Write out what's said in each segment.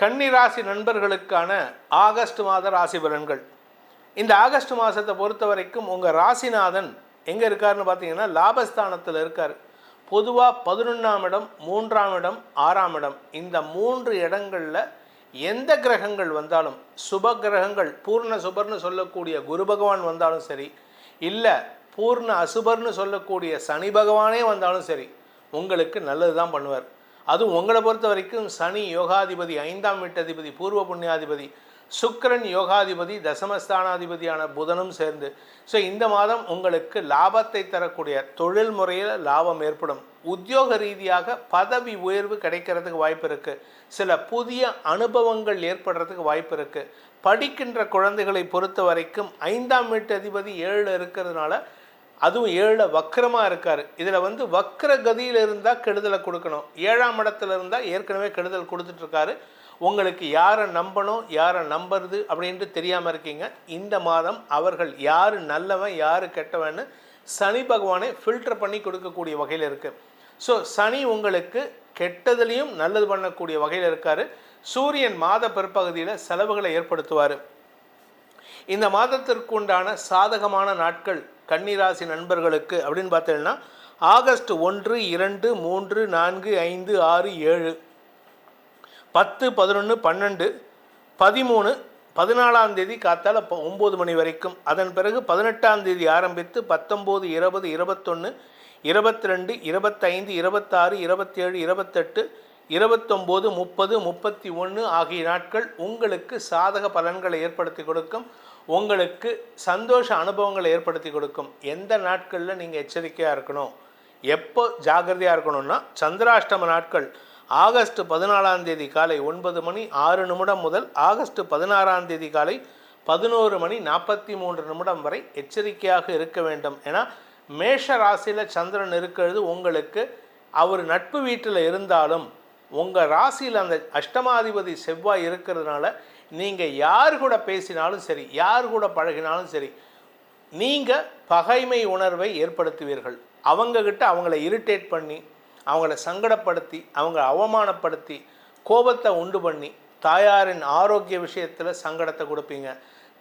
கன்னி ராசி நண்பர்களுக்கான ஆகஸ்ட் மாத ராசி பலன்கள். இந்த ஆகஸ்ட் மாதத்தை பொறுத்த வரைக்கும் உங்கள் ராசிநாதன் எங்கே இருக்காருன்னு பார்த்தீங்கன்னா லாபஸ்தானத்தில் இருக்கார். பொதுவாக பதினொன்றாம் இடம் மூன்றாம் இடம் ஆறாம் இடம். இந்த மூன்று இடங்களில் எந்த கிரகங்கள் வந்தாலும் சுப கிரகங்கள் பூர்ண சுபர்னு சொல்லக்கூடிய குரு பகவான் வந்தாலும் சரி இல்லை பூர்ண அசுபர்னு சொல்லக்கூடிய சனி பகவானே வந்தாலும் சரி உங்களுக்கு நல்லது தான் பண்ணுவார். அதுவும் உங்களை பொறுத்த வரைக்கும் சனி யோகாதிபதி ஐந்தாம் வீட்டதிபதி பூர்வ புண்ணியாதிபதி சுக்கரன் யோகாதிபதி தசமஸ்தானாதிபதியான புதனும் சேர்ந்து. ஸோ இந்த மாதம் உங்களுக்கு லாபத்தை தரக்கூடிய தொழில் முறையில் லாபம் ஏற்படும். உத்தியோக ரீதியாக பதவி உயர்வு கிடைக்கிறதுக்கு வாய்ப்பு இருக்குது சில புதிய அனுபவங்கள் ஏற்படுறதுக்கு வாய்ப்பு இருக்குது படிக்கின்ற குழந்தைகளை பொறுத்த வரைக்கும் ஐந்தாம் வீட்டு அதிபதி ஏழில் இருக்கிறதுனால அதுவும் ஏழில் வக்கரமாக இருக்கார். இதில் வந்து வக்கர கதியில் இருந்தால் கெடுதலை கொடுக்கணும். ஏழாம் இடத்துல இருந்தால் ஏற்கனவே கெடுதல் கொடுத்துட்ருக்காரு. உங்களுக்கு யாரை நம்பணும் யாரை நம்புறது அப்படின்ட்டு தெரியாமல் இருக்கீங்க. இந்த மாதம் அவர்கள் யார் நல்லவன் யார் கெட்டவன்னு சனி பகவானை ஃபில்டர் பண்ணி கொடுக்கக்கூடிய வகையில் இருக்குது ஸோ சனி உங்களுக்கு கெட்டதுலேயும் நல்லது பண்ணக்கூடிய வகையில் இருக்கார். சூரியன் மாத பிற்பகுதியில் செலவுகளை ஏற்படுத்துவார். இந்த மாதத்திற்கு உண்டான சாதகமான நாட்கள் கன்னிராசி நண்பர்களுக்கு அப்படின்னு பார்த்தீங்கன்னா ஆகஸ்ட் ஒன்று இரண்டு மூன்று நான்கு ஐந்து ஆறு ஏழு பத்து பதினொன்று பன்னெண்டு பதிமூணு பதினாலாம் தேதி காத்தால் இப்போ ஒம்பது மணி வரைக்கும். அதன் பிறகு பதினெட்டாம் தேதி ஆரம்பித்து பத்தொம்போது இருபது இருபத்தொன்று இருபத்தி ரெண்டு இருபத்தைந்து இருபத்தாறு இருபத்தேழு இருபத்தெட்டு இருபத்தொம்போது முப்பது முப்பத்தி ஒன்று ஆகிய நாட்கள் உங்களுக்கு சாதக பலன்களை ஏற்படுத்தி கொடுக்கும். உங்களுக்கு சந்தோஷ அனுபவங்களை ஏற்படுத்தி கொடுக்கும். எந்த நாட்களில் நீங்கள் எச்சரிக்கையாக இருக்கணும்? எப்போ ஜாகிரதையாக இருக்கணும்னா சந்திராஷ்டம நாட்கள் ஆகஸ்ட் பதினாலாம் தேதி காலை ஒன்பது மணி ஆறு நிமிடம் முதல் ஆகஸ்ட் பதினாறாம் தேதி காலை பதினோரு மணி நாற்பத்தி மூன்று நிமிடம் வரை எச்சரிக்கையாக இருக்க வேண்டும். ஏன்னா மேஷ ராசியில் சந்திரன் இருக்கிறது உங்களுக்கு அவர் நட்பு வீட்டில் இருந்தாலும் உங்கள் ராசியில் அந்த அஷ்டமாதிபதி செவ்வாய் இருக்கிறதுனால நீங்கள் யார் கூட பேசினாலும் சரி யார் கூட பழகினாலும் சரி நீங்கள் பகைமை உணர்வை ஏற்படுத்துவீர்கள். அவங்கக்கிட்ட அவங்கள இரிட்டேட் பண்ணி அவங்கள சங்கடப்படுத்தி அவங்கள அவமானப்படுத்தி கோபத்தை உண்டு பண்ணி தாயாரின் ஆரோக்கிய விஷயத்தில் சங்கடத்தை கொடுப்பீங்க.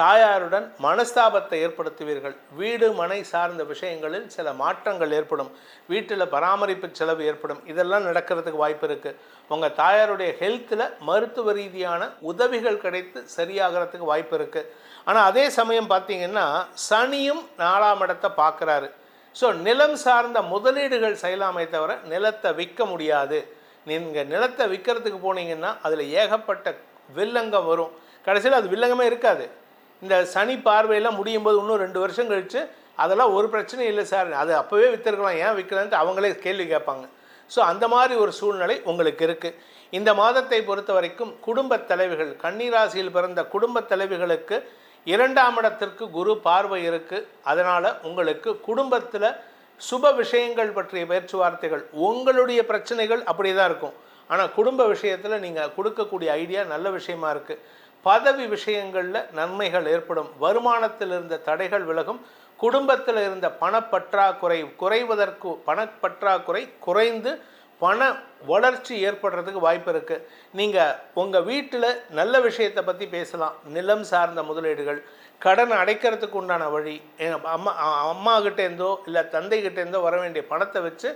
தாயாருடன் மனஸ்தாபத்தை ஏற்படுத்துவீர்கள். வீடு மனை சார்ந்த விஷயங்களில் சில மாற்றங்கள் ஏற்படும். வீட்டில் பராமரிப்பு செலவு ஏற்படும். இதெல்லாம் நடக்கிறதுக்கு வாய்ப்பு இருக்குது உங்கள் தாயாருடைய ஹெல்த்தில் மருத்துவ ரீதியான உதவிகள் கிடைத்து சரியாகிறதுக்கு வாய்ப்பு இருக்குது ஆனால் அதே சமயம் பார்த்தீங்கன்னா சனியும் நாலாம் இடத்தை பார்க்குறாரு ஸோ நிலம் சார்ந்த முதலீடுகள் செய்யலாமே தவிர நிலத்தை விற்க முடியாது. நீங்கள் நிலத்தை விற்கிறதுக்கு போனீங்கன்னா அதில் ஏகப்பட்ட வில்லங்கம் வரும். கடைசியில் அது வில்லங்கமே இருக்காது. இந்த சனி பார்வையெல்லாம் முடியும் போது இன்னும் ரெண்டு வருஷம் கழித்து அதெல்லாம் ஒரு பிரச்சனையும் இல்லை சார். அது அப்போவே விற்றுருக்கலாம் ஏன் விற்கலன்ட்டு அவங்களே கேள்வி கேட்பாங்க. ஸோ அந்த மாதிரி ஒரு சூழ்நிலை உங்களுக்கு இருக்குது இந்த மாதத்தை பொறுத்த வரைக்கும் குடும்பத் தலைவிகள் கன்னிராசியில் பிறந்த குடும்பத் தலைவிகளுக்கு இரண்டாம் இடத்திற்கு குரு பார்வை இருக்குது அதனால் உங்களுக்கு குடும்பத்தில் சுப விஷயங்கள் பற்றிய பேச்சுவார்த்தைகள் உங்களுடைய பிரச்சனைகள் அப்படி தான் இருக்கும். ஆனால் குடும்ப விஷயத்தில் நீங்கள் கொடுக்கக்கூடிய ஐடியா நல்ல விஷயமா இருக்குது பதவி விஷயங்களில் நன்மைகள் ஏற்படும். வருமானத்தில் இருந்த தடைகள் விலகும். குடும்பத்தில் இருந்த பணப்பற்றாக்குறை குறைவதற்கு பணப்பற்றாக்குறை குறைந்து பண வளர்ச்சி ஏற்படுறதுக்கு வாய்ப்பு இருக்குது நீங்கள் உங்கள் வீட்டில் நல்ல விஷயத்தை பற்றி பேசலாம். நிலம் சார்ந்த முதலீடுகள் கடன் அடைக்கிறதுக்கு உண்டான வழி அம்மா அம்மா கிட்டேருந்தோ இல்லை தந்தைகிட்டேருந்தோ வர வேண்டிய பணத்தை வச்சு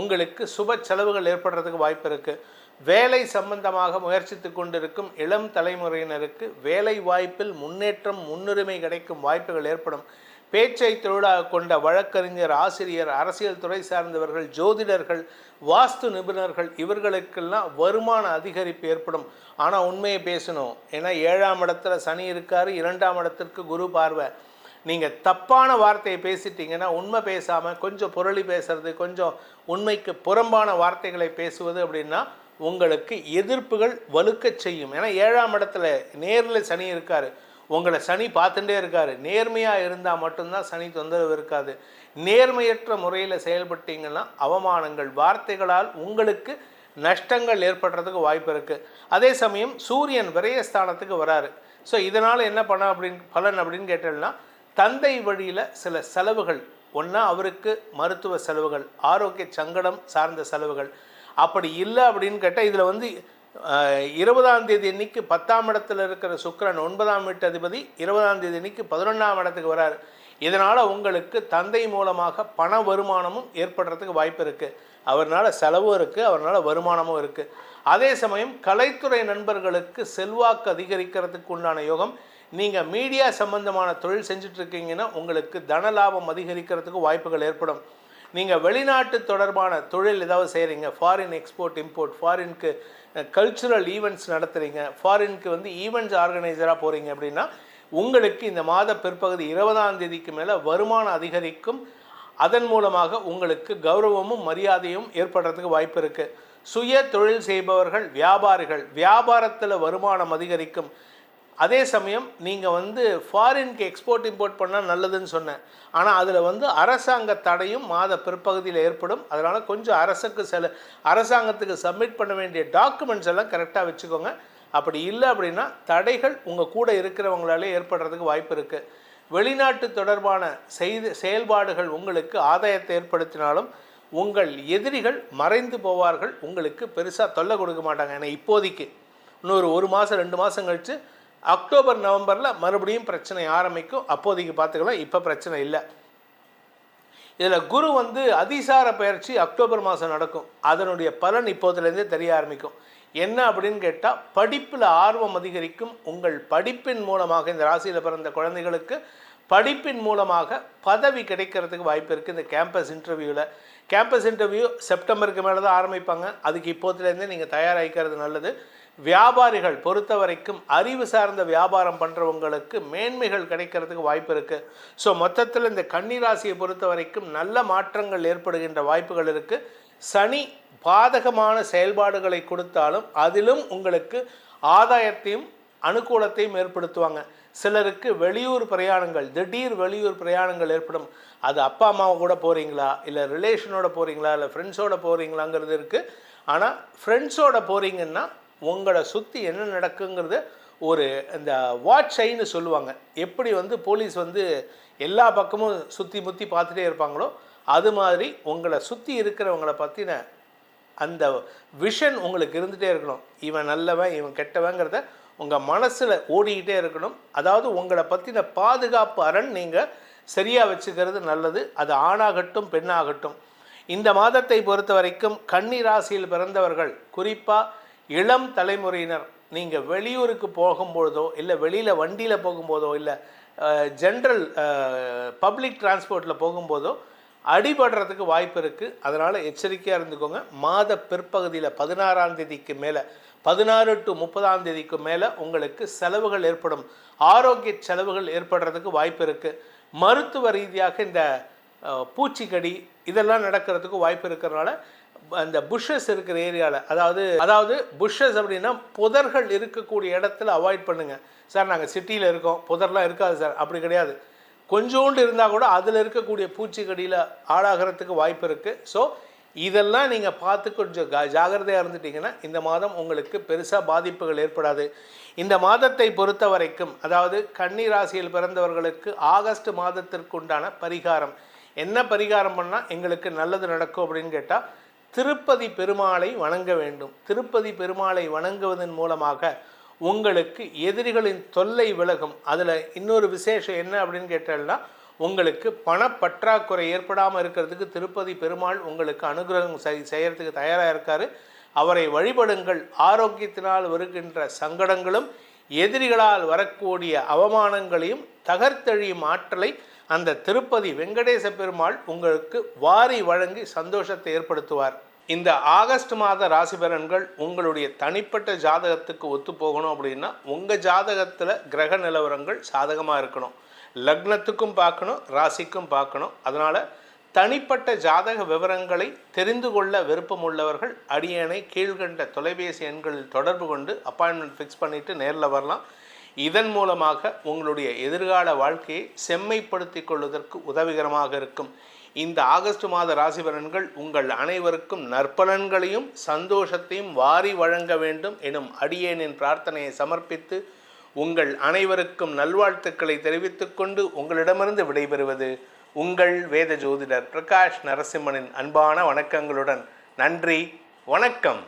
உங்களுக்கு சுப செலவுகள் ஏற்படுறதுக்கு வாய்ப்பு இருக்குது வேலை சம்பந்தமாக முயற்சித்து கொண்டிருக்கும் இளம் தலைமுறையினருக்கு வேலை வாய்ப்பில் முன்னேற்றம் முன்னுரிமை கிடைக்கும் வாய்ப்புகள் ஏற்படும். பேச்சை தொழிலாக கொண்ட வழக்கறிஞர் ஆசிரியர் அரசியல் துறை சார்ந்தவர்கள் ஜோதிடர்கள் வாஸ்து நிபுணர்கள் இவர்களுக்கெல்லாம் வருமான அதிகரிப்பு ஏற்படும். ஆனால் உண்மையை பேசணும். ஏன்னா ஏழாம் இடத்துல சனி இருக்காரு இரண்டாம் இடத்திற்கு குரு பார்வை. நீங்கள் தப்பான வார்த்தையை பேசிட்டீங்கன்னா உண்மை பேசாமல் கொஞ்சம் புரளி பேசுறது கொஞ்சம் உண்மைக்கு புறம்பான வார்த்தைகளை பேசுவது அப்படின்னா உங்களுக்கு எதிர்ப்புகள் வலுக்கச் செய்யும். ஏன்னா ஏழாம் இடத்துல நேரில் சனி இருக்கார். உங்களை சனி பார்த்துட்டே இருக்கார். நேர்மையாக இருந்தால் மட்டும்தான் சனி தொந்தரவு இருக்காது. நேர்மையற்ற முறையில் செயல்பட்டீங்கன்னா அவமானங்கள் வார்த்தைகளால் உங்களுக்கு நஷ்டங்கள் ஏற்படுறதுக்கு வாய்ப்பு இருக்குது அதே சமயம் சூரியன் விரயஸ்தானத்துக்கு வராரு. ஸோ இதனால் என்ன பண்ண அப்படின்னு பலன் அப்படின்னு கேட்டோம்னா தந்தை வழியில் சில செலவுகள் ஒன்றா அவருக்கு மருத்துவ செலவுகள் ஆரோக்கிய சங்கடம் சார்ந்த செலவுகள். அப்படி இல்லை அப்படின்னு கேட்டால் இதில் வந்து இருபதாம் தேதி அன்னைக்கு பத்தாம் இடத்துல இருக்கிற சுக்கரன் ஒன்பதாம் வீட்டு அதிபதி இருபதாம் தேதி அன்னைக்கு பதினொன்றாம் இடத்துக்கு வரார். இதனால் உங்களுக்கு தந்தை மூலமாக பண வருமானமும் ஏற்படுறதுக்கு வாய்ப்பு இருக்குது அவர்னால செலவும் இருக்குது அவர்னால வருமானமும் இருக்குது அதே சமயம் கலைத்துறை நண்பர்களுக்கு செல்வாக்கு அதிகரிக்கிறதுக்கு உண்டான யோகம் நீங்கள் மீடியா சம்பந்தமான தொழில் செஞ்சிட்ருக்கீங்கன்னா உங்களுக்கு தன லாபம் அதிகரிக்கிறதுக்கு வாய்ப்புகள் ஏற்படும். நீங்கள் வெளிநாட்டு தொடர்பான தொழில் ஏதாவது செய்கிறீங்க ஃபாரின் எக்ஸ்போர்ட் இம்போர்ட் ஃபாரினுக்கு கல்ச்சுரல் ஈவெண்ட்ஸ் நடத்துகிறீங்க ஃபாரினுக்கு வந்து ஈவெண்ட்ஸ் ஆர்கனைசராக போகிறீங்க அப்படின்னா உங்களுக்கு இந்த மாத பிற்பகுதி இருபதாம் தேதிக்கு மேலே வருமானம் அதிகரிக்கும். அதன் மூலமாக உங்களுக்கு கௌரவமும் மரியாதையும் ஏற்படுறதுக்கு வாய்ப்பு இருக்குது சுய தொழில் செய்பவர்கள் வியாபாரிகள் வியாபாரத்தில் வருமானம் அதிகரிக்கும். அதே சமயம் நீங்கள் வந்து ஃபாரின்க்கு எக்ஸ்போர்ட் இம்போர்ட் பண்ணால் நல்லதுன்னு சொன்னேன். ஆனால் அதில் வந்து அரசாங்க தடையும் மாத பிற்பகுதியில் ஏற்படும். அதனால் கொஞ்சம் அரசுக்கு செல அரசாங்கத்துக்கு சப்மிட் பண்ண வேண்டிய டாக்குமெண்ட்ஸ் எல்லாம் கரெக்டாக வச்சுக்கோங்க. அப்படி இல்லை அப்படின்னா தடைகள் உங்கள் கூட இருக்கிறவங்களாலே ஏற்படுறதுக்கு வாய்ப்பு இருக்குது வெளிநாட்டு தொடர்பான செய்து செயல்பாடுகள் உங்களுக்கு ஆதாயத்தை ஏற்படுத்தினாலும் உங்கள் எதிரிகள் மறைந்து போவார்கள். உங்களுக்கு பெருசாக தொல்லை கொடுக்க மாட்டாங்க. ஏன்னா இப்போதைக்கு. இன்னொரு ஒரு மாதம் ரெண்டு மாதம் கழித்து அக்டோபர் நவம்பரில் மறுபடியும் பிரச்சனை ஆரம்பிக்கும். அப்போதைக்கு பார்த்துக்கலாம் இப்போ பிரச்சனை இல்லை. இதில் குரு வந்து அதிசார பயிற்சி அக்டோபர் மாதம் நடக்கும். அதனுடைய பலன் இப்போதுலேருந்தே தெரிய ஆரம்பிக்கும். என்ன அப்படின்னு கேட்டால் படிப்பில் ஆர்வம் அதிகரிக்கும். உங்கள் படிப்பின் மூலமாக இந்த ராசியில் பிறந்த குழந்தைகளுக்கு படிப்பின் மூலமாக பதவி கிடைக்கிறதுக்கு வாய்ப்பு இருக்குது இந்த கேம்பஸ் இன்டர்வியூவில் கேம்பஸ் இன்டர்வியூ செப்டம்பருக்கு மேலே தான் ஆரம்பிப்பாங்க. அதுக்கு இப்போதுலேருந்தே நீங்கள் தயாராகிக்கிறது நல்லது. வியாபாரிகள் பொறுத்த வரைக்கும் அறிவு சார்ந்த வியாபாரம் பண்ணுறவங்களுக்கு மேன்மைகள் கிடைக்கிறதுக்கு வாய்ப்பு இருக்குது ஸோ மொத்தத்தில் இந்த கன்னிராசியை பொறுத்த வரைக்கும் நல்ல மாற்றங்கள் ஏற்படுகின்ற வாய்ப்புகள் இருக்குது சனி பாதகமான செயல்பாடுகளை கொடுத்தாலும் அதிலும் உங்களுக்கு ஆதாயத்தையும் அனுகூலத்தையும் ஏற்படுத்துவாங்க. சிலருக்கு வெளியூர் பிரயாணங்கள் திடீர் வெளியூர் பிரயாணங்கள் ஏற்படும். அது அப்பா அம்மாவை கூட போகிறீங்களா இல்லை ரிலேஷனோட போகிறீங்களா இல்லை ஃப்ரெண்ட்ஸோட போகிறீங்களாங்கிறது இருக்குது ஆனால் ஃப்ரெண்ட்ஸோட போகிறீங்கன்னா உங்களை சுற்றி என்ன நடக்குங்கிறது ஒரு இந்த வாட்ச் ஐன்னு சொல்லுவாங்க. எப்படி வந்து போலீஸ் வந்து எல்லா பக்கமும் சுற்றி முற்றி பார்த்துட்டே இருப்பாங்களோ அது மாதிரி உங்களை சுற்றி இருக்கிறவங்கள பற்றின அந்த விஷன் உங்களுக்கு இருந்துகிட்டே இருக்கணும். இவன் நல்லவன் இவன் கெட்டவங்கிறத உங்கள் மனசில் ஓடிக்கிட்டே இருக்கணும். அதாவது உங்களை பற்றின பாதுகாப்பு அரண் நீங்கள் சரியாக வச்சுக்கிறது நல்லது. அது ஆணாகட்டும் பெண்ணாகட்டும். இந்த மாதத்தை பொறுத்த வரைக்கும் கன்னி ராசியில் பிறந்தவர்கள் குறிப்பாக இளம் தலைமுறையினர் நீங்கள் வெளியூருக்கு போகும்பொழுதோ இல்லை வெளியில் வண்டியில் போகும்போதோ இல்லை ஜென்ரல் பப்ளிக் டிரான்ஸ்போர்ட்டில் போகும்போதோ அடிபடுறதுக்கு வாய்ப்பு இருக்குது அதனால் எச்சரிக்கையாக இருந்துக்கோங்க. மாத பிற்பகுதியில் பதினாறாம் தேதிக்கு மேலே பதினாறு டு முப்பதாம் தேதிக்கு மேலே உங்களுக்கு செலவுகள் ஏற்படும். ஆரோக்கிய செலவுகள் ஏற்படுறதுக்கு வாய்ப்பு இருக்குது மருத்துவ ரீதியாக இந்த பூச்சிக்கடி இதெல்லாம் நடக்கிறதுக்கு வாய்ப்பு இருக்கிறனால அந்த புஷ்ஷஸ் இருக்கிற ஏரியாவில் அதாவது அதாவது புஷ்ஷஸ் அப்படின்னா புதர்கள் இருக்கக்கூடிய இடத்துல அவாய்ட் பண்ணுங்கள் சார் நாங்கள் சிட்டியில் இருக்கோம். புதர்லாம் இருக்காது சார் அப்படி கிடையாது. கொஞ்சோண்டு இருந்தால் கூட அதில் இருக்கக்கூடிய பூச்சிக்கடியில் ஆளாகிறதுக்கு வாய்ப்பு இருக்குது ஸோ இதெல்லாம் நீங்கள் பார்த்து கொஞ்சம் கா ஜாகிரதையாக இருந்துட்டீங்கன்னா இந்த மாதம் உங்களுக்கு பெருசாக பாதிப்புகள் ஏற்படாது. இந்த மாதத்தை பொறுத்த வரைக்கும் அதாவது கன்னி ராசியில் பிறந்தவர்களுக்கு ஆகஸ்ட் மாதத்திற்கு உண்டான பரிகாரம். என்ன பரிகாரம் பண்ணால் எங்களுக்கு நல்லது நடக்கும் அப்படின்னு கேட்டால் திருப்பதி பெருமாளை வணங்க வேண்டும். திருப்பதி பெருமாளை வணங்குவதன் மூலமாக உங்களுக்கு எதிரிகளின் தொல்லை விலகும். அதில் இன்னொரு விசேஷம் என்ன அப்படின்னு கேட்டால்னா உங்களுக்கு பணப்பற்றாக்குறை ஏற்படாமல் இருக்கிறதுக்கு திருப்பதி பெருமாள் உங்களுக்கு அனுகிரகம் செய் செய்யறதுக்கு தயாராக இருக்காரு. அவரை வழிபடுங்கள். ஆரோக்கியத்தினால் வருகின்ற சங்கடங்களும் எதிரிகளால் வரக்கூடிய அவமானங்களையும் தகர்த்தெழியும் ஆற்றலை அந்த திருப்பதி வெங்கடேச பெருமாள் உங்களுக்கு வாரி வழங்கி சந்தோஷத்தை ஏற்படுத்துவார். இந்த ஆகஸ்ட் மாத ராசி பலன்கள் உங்களுடைய தனிப்பட்ட ஜாதகத்துக்கு ஒத்து போகணும் அப்படின்னா உங்கள் ஜாதகத்தில் கிரக நிலவரங்கள் சாதகமாக இருக்கணும். லக்னத்துக்கும் பார்க்கணும் ராசிக்கும் பார்க்கணும். அதனால் தனிப்பட்ட ஜாதக விவரங்களை தெரிந்து கொள்ள விருப்பம் உள்ளவர்கள் அடியேனை கீழ்கண்ட தொலைபேசி எண்களில் தொடர்பு கொண்டு அப்பாயின்மெண்ட் ஃபிக்ஸ் பண்ணிவிட்டு நேரில் வரலாம். இதன் மூலமாக உங்களுடைய எதிர்கால வாழ்க்கையை செம்மைப்படுத்திக் கொள்வதற்கு உதவிகரமாக இருக்கும். இந்த ஆகஸ்ட் மாத ராசி பலன்கள் உங்கள் அனைவருக்கும் நற்பலன்களையும் சந்தோஷத்தையும் வாரி வழங்க வேண்டும் எனும் அடியேனின் பிரார்த்தனையை சமர்ப்பித்து உங்கள் அனைவருக்கும் நல்வாழ்த்துக்களை தெரிவித்துக்கொண்டு உங்களிடமிருந்து விடைபெறுவது உங்கள் வேத ஜோதிடர் பிரகாஷ் நரசிம்மனின் அன்பான வணக்கங்களுடன். நன்றி வணக்கம்.